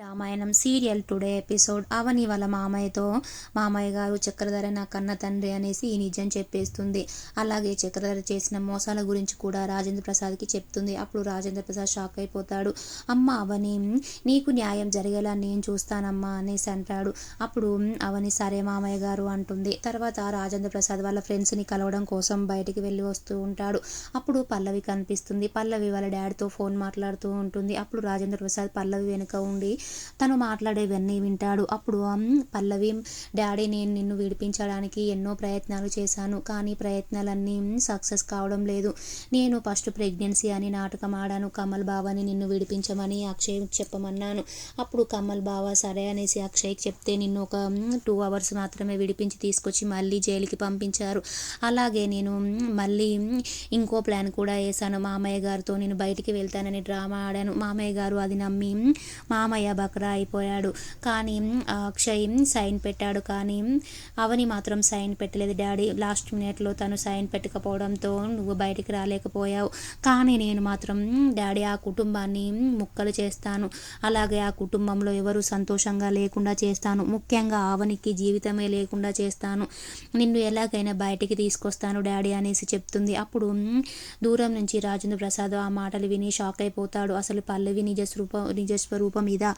Ramayanam serial today episode Avani వాళ్ళ మామయ్యతో మామయ్య గారు చక్రధర నా కన్న తండ్రి అనేసి ఈ నిజం చెప్పేస్తుంది. అలాగే చక్రధర చేసిన మోసాల గురించి కూడా రాజేంద్ర ప్రసాద్కి చెప్తుంది. అప్పుడు రాజేంద్ర ప్రసాద్ షాక్ అయిపోతాడు. అమ్మ అవని నీకు న్యాయం జరిగేలా నేను చూస్తానమ్మా అనేసి అంటాడు. అప్పుడు అవని సరే మామయ్య గారు అంటుంది. తర్వాత రాజేంద్ర ప్రసాద్ వాళ్ళ ఫ్రెండ్స్ని కలవడం కోసం బయటికి వెళ్ళి వస్తూ ఉంటాడు. అప్పుడు పల్లవి కనిపిస్తుంది. పల్లవి వాళ్ళ డాడీతో ఫోన్ మాట్లాడుతూ ఉంటుంది. అప్పుడు రాజేంద్ర ప్రసాద్ పల్లవి వెనుక ఉండి తను మాట్లాడేవన్నీ వింటాడు. అప్పుడు పల్లవి డాడీ నేను నిన్ను విడిపించడానికి ఎన్నో ప్రయత్నాలు చేశాను కానీ ప్రయత్నాలన్నీ సక్సెస్ కావడం లేదు. నేను ఫస్ట్ ప్రెగ్నెన్సీ అని నాటకం ఆడాను. కమల్ బావని నిన్ను విడిపించమని అక్షయ్ చెప్పమన్నాను. అప్పుడు కమల్ బావ సరే అనేసి అక్షయ్కి చెప్తే నిన్ను ఒక టూ అవర్స్ మాత్రమే విడిపించి తీసుకొచ్చి మళ్ళీ జైలుకి పంపించారు. అలాగే నేను మళ్ళీ ఇంకో ప్లాన్ కూడా వేశాను. మామయ్య గారితో నేను బయటికి వెళ్తానని డ్రామా ఆడాను. మామయ్య గారు అది నమ్మి మామయ్య బక్రా అయిపోయాడు. కానీ అక్షయ్ సైన్ పెట్టాడు. కానీ అవని మాత్రం సైన్ పెట్టలేదు డాడీ. లాస్ట్ మినిట్లో తను సైన్ పెట్టకపోవడంతో నువ్వు బయటికి రాలేకపోయావు. కానీ నేను మాత్రం డాడీ ఆ కుటుంబాన్ని ముక్కలు చేస్తాను. అలాగే ఆ కుటుంబంలో ఎవరు సంతోషంగా లేకుండా చేస్తాను. ముఖ్యంగా అవనికి జీవితమే లేకుండా చేస్తాను. నిన్ను ఎలాగైనా బయటికి తీసుకొస్తాను డాడీ అనేసి చెప్తుంది. అప్పుడు దూరం నుంచి రాజేంద్ర ప్రసాద్ ఆ మాటలు విని షాక్ అయిపోతాడు. అసలు పల్లవి నిజ స్వరూపం నిజస్వరూపం ఇదా?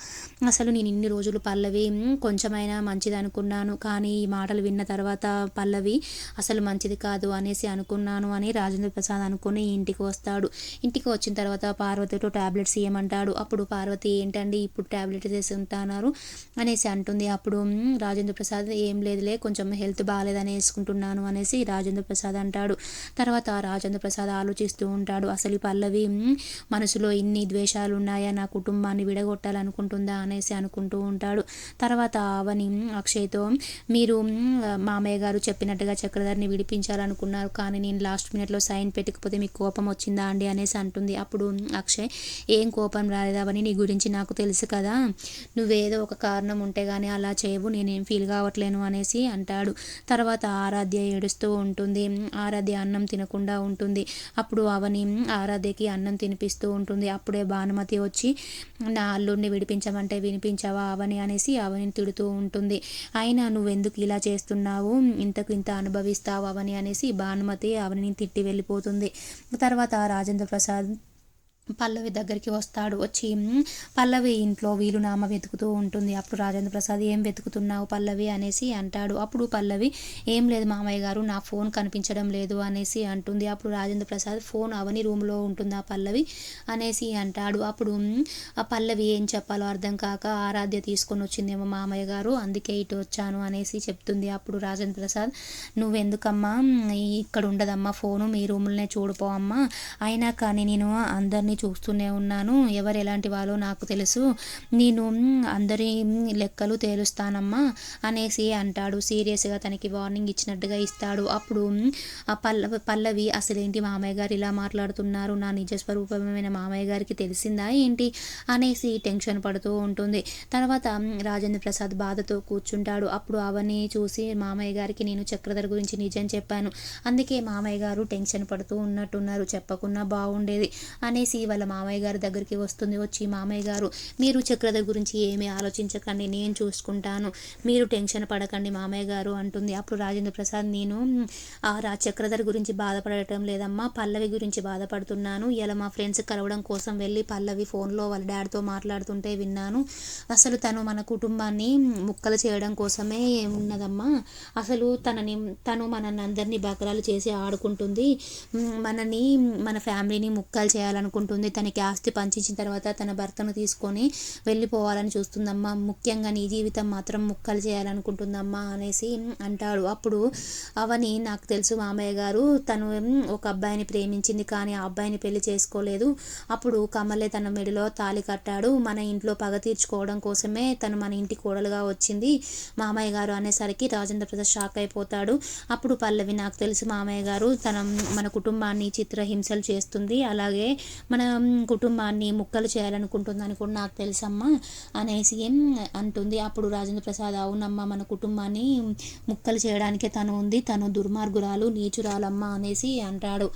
అసలు నేను ఇన్ని రోజులు పల్లవి కొంచెమైనా మంచిది అనుకున్నాను. కానీ ఈ మాటలు విన్న తర్వాత పల్లవి అసలు మంచిది కాదు అనేసి అనుకున్నాను అని రాజేంద్ర ప్రసాద్ అనుకుని ఇంటికి వస్తాడు. ఇంటికి వచ్చిన తర్వాత పార్వతితో ట్యాబ్లెట్స్ ఇవ్వమంటాడు అప్పుడు పార్వతి ఏంటండి ఇప్పుడు ట్యాబ్లెట్ చేసి ఉంటారు అనేసి అంటుంది. అప్పుడు రాజేంద్ర ప్రసాద్ ఏం లేదులే కొంచెం హెల్త్ బాగాలేదని వేసుకుంటున్నాను అనేసి రాజేంద్ర ప్రసాద్ అంటాడు. తర్వాత రాజేంద్ర ప్రసాద్ ఆలోచిస్తూ ఉంటాడు. అసలు పల్లవి మనసులో ఇన్ని ద్వేషాలు ఉన్నాయా నా కుటుంబాన్ని విడగొట్టాలనుకుంటుంది అనేసి అనుకుంటూ ఉంటాడు. తర్వాత అవని అక్షయ్తో మీరు మామయ్య గారు చెప్పినట్టుగా చక్రధర్ని విడిపించాలనుకున్నారు కానీ నేను లాస్ట్ మినిట్లో సైన్ పెట్టకపోతే మీకు కోపం వచ్చిందా అండి? అనేసి అంటుంది. అప్పుడు అక్షయ్ ఏం కోపం రాలేదవని నీ గురించి నాకు తెలుసు కదా. నువ్వేదో ఒక కారణం ఉంటే కానీ అలా చేయవు నేనేం ఫీల్ కావట్లేను అనేసి అంటాడు. తర్వాత ఆరాధ్య ఏడుస్తూ ఉంటుంది. ఆరాధ్య అన్నం తినకుండా ఉంటుంది. అప్పుడు అవని ఆరాధ్యకి అన్నం తినిపిస్తూ ఉంటుంది. అప్పుడే భానుమతి వచ్చి నా అల్లుడిని విడిపించమంటే వినిపించావా అవని అనేసి అవని తిడుతూ ఉంటుంది. అయినా నువ్వెందుకు ఇలా చేస్తున్నావు? ఇంతకు ఇంత అనుభవిస్తావు అవని అనేసి భానుమతి అవని తిట్టి వెళ్ళిపోతుంది. తర్వాత రాజేంద్ర ప్రసాద్ పల్లవి దగ్గరికి వస్తాడు. వచ్చి పల్లవి ఇంట్లో వీలునామా వెతుకుతూ ఉంటుంది. అప్పుడు రాజేంద్ర ప్రసాద్ ఏం వెతుకుతున్నావు పల్లవి? అనేసి అంటాడు. అప్పుడు పల్లవి ఏం లేదు మామయ్య గారు నా ఫోన్ కనిపించడం లేదు అనేసి అంటుంది. అప్పుడు రాజేంద్ర ప్రసాద్ ఫోన్ అవని రూమ్లో ఉంటుందా పల్లవి? అనేసి అంటాడు. అప్పుడు ఆ పల్లవి ఏం చెప్పాలో అర్థం కాక ఆరాధ్య తీసుకొని వచ్చిందేమో మామయ్య గారు అందుకే ఇటు వచ్చాను అనేసి చెప్తుంది. అప్పుడు రాజేంద్ర ప్రసాద్ నువ్వెందుకమ్మా? ఇక్కడ ఉండదమ్మా ఫోను మీ రూములనే చూడిపోవమ్మా అయినా కానీ నేను అందరినీ అన్నీ చూస్తూనే ఉన్నాను. ఎవరు ఎలాంటి వాళ్ళో నాకు తెలుసు. నేను అందరి లెక్కలు తేలుస్తానమ్మా అనేసి అంటాడు. సీరియస్గా తనకి వార్నింగ్ ఇచ్చినట్టుగా ఇస్తాడు. అప్పుడు ఆ పల్ల పల్లవి అసలేంటి మామయ్య గారు ఇలా మాట్లాడుతున్నారు? నా నిజస్వరూపమైన మామయ్య గారికి తెలిసిందా ఏంటి? అనేసి టెన్షన్ పడుతూ ఉంటుంది. తర్వాత రాజేంద్ర ప్రసాద్ బాధతో కూర్చుంటాడు. అప్పుడు అవన్నీ చూసి మామయ్య గారికి నేను చక్రధర గురించి నిజం చెప్పాను. అందుకే మామయ్య గారు టెన్షన్ పడుతూ ఉన్నట్టున్నారు. చెప్పకుండా బాగుండేది అనేసి వాళ్ళ మామయ్య గారి దగ్గరికి వస్తుంది వచ్చి మామయ్య గారు మీరు చక్రధర్ గురించి ఏమీ ఆలోచించకండి నేను చూసుకుంటాను. మీరు టెన్షన్ పడకండి మామయ్య గారు అంటుంది. అప్పుడు రాజేంద్ర ప్రసాద్ నేను ఆ రా చక్రధర్ గురించి బాధపడటం లేదమ్మా పల్లవి గురించి బాధపడుతున్నాను. ఇలా మా ఫ్రెండ్స్ కలవడం కోసం వెళ్ళి పల్లవి ఫోన్లో వాళ్ళ డాడీతో మాట్లాడుతుంటే విన్నాను. అసలు తను మన కుటుంబాన్ని ముక్కలు చేయడం కోసమే ఉన్నదమ్మా. అసలు తనని తను మనల్ని అందరినీ బకరాలు చేసి ఆడుకుంటుంది. మనని మన ఫ్యామిలీని ముక్కలు చేయాలనుకుంటుంది. ఉంటుంది. తనకి ఆస్తి పంచించిన తర్వాత తన భర్తను తీసుకొని వెళ్ళిపోవాలని చూస్తుందమ్మా. ముఖ్యంగా నీ జీవితం మాత్రం ముక్కలు చేయాలనుకుంటుందమ్మా అనేసి అంటాడు. అప్పుడు అవని నాకు తెలుసు మామయ్య గారు తను ఒక అబ్బాయిని ప్రేమించింది కానీ ఆ అబ్బాయిని పెళ్ళి చేసుకోలేదు. అప్పుడు కమలే తన మెడిలో తాలి కట్టాడు. మన ఇంట్లో పగ తీర్చుకోవడం కోసమే తను మన ఇంటి కోడలుగా వచ్చింది మామయ్య గారు అనేసరికి రాజేంద్ర ప్రసాద్ షాక్ అయిపోతాడు. అప్పుడు పల్లవి నాకు తెలుసు మామయ్య గారు తన మన కుటుంబాన్ని చిత్రహింసలు చేస్తుంది. అలాగే మన మన కుటుంబాన్ని ముక్కలు చేయాలనుకుంటుందని కూడా నాకు తెలుసమ్మా అనేసి అంటుంది. అప్పుడు రాజేంద్ర ప్రసాద్ అవునమ్మా మన కుటుంబాన్ని ముక్కలు చేయడానికే తను ఉంది తను దుర్మార్గురాలు నీచురాలమ్మ అనేసి అంటాడు.